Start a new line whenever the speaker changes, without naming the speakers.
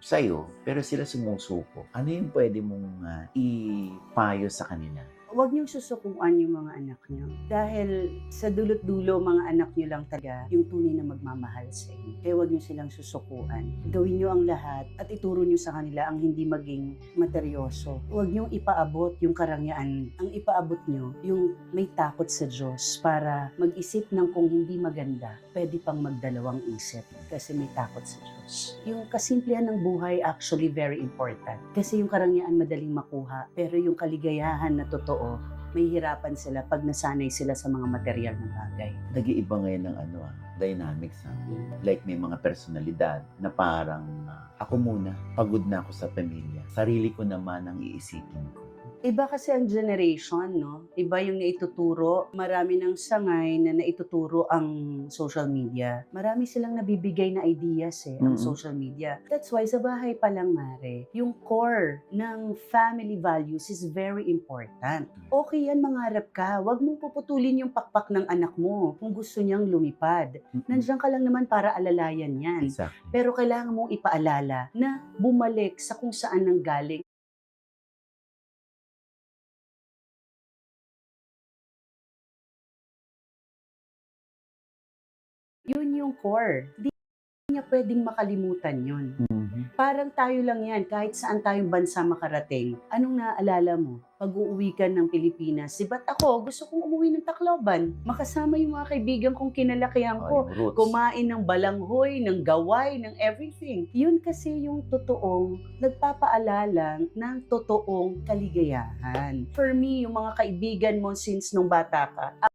sa'yo, pero sila sumusuko. Ano yung pwede mong ah, ipayo sa kanila?
Huwag niyong susukuan yung mga anak niyo. Dahil sa dulot-dulo, mga anak niyo lang talaga yung tunay na magmamahal sa inyo. Kaya huwag niyo silang susukuan. Gawin niyo ang lahat at ituro niyo sa kanila ang hindi maging materyoso. Huwag niyong ipaabot yung karangyaan. Ang ipaabot niyo, yung may takot sa Diyos para mag-isip ng kung hindi maganda, pwede pang magdalawang isip kasi may takot sa Diyos. Yung kasimplihan ng buhay actually very important. Kasi yung karangyaan madaling makuha, pero yung kaligayahan na totoo, may hirapan sila pag nasanay sila sa mga material na bagay.
Nag-iiba ngayon ng ano ah, dynamics ah. Like may mga personalidad na parang ah, ako muna, pagod na ako sa pamilya. Sarili ko naman ang iisipin ko.
Iba kasi ang generation, no? Iba yung naituturo. Marami ng sangay na naituturo ang social media. Marami silang nabibigay na ideas eh, ang
Mhm.
social media. That's why sa bahay pa lang, Mare, yung core ng family values is very important. Okay yan, mangarap ka. Huwag mong puputulin yung pakpak ng anak mo kung gusto niyang lumipad. Nandiyan ka lang naman para alalayan yan.
Exactly.
Pero kailangan mong ipaalala na bumalik sa kung saan nang galing yung core. Hindi niya pwedeng makalimutan yun.
Mhm.
Parang tayo lang yan, kahit saan tayong bansa makarating. Anong naaalala mo? Pag uuwi ka ng Pilipinas, si ba't ako, gusto kong umuwi ng Tacloban. Makasama yung mga kaibigan kong kinalakihan ko.
roots.
Kumain ng balanghoy, ng gaway, ng everything. Yun kasi yung totoong nagpapaalala ng totoong kaligayahan. For me, yung mga kaibigan mo since nung bata ka,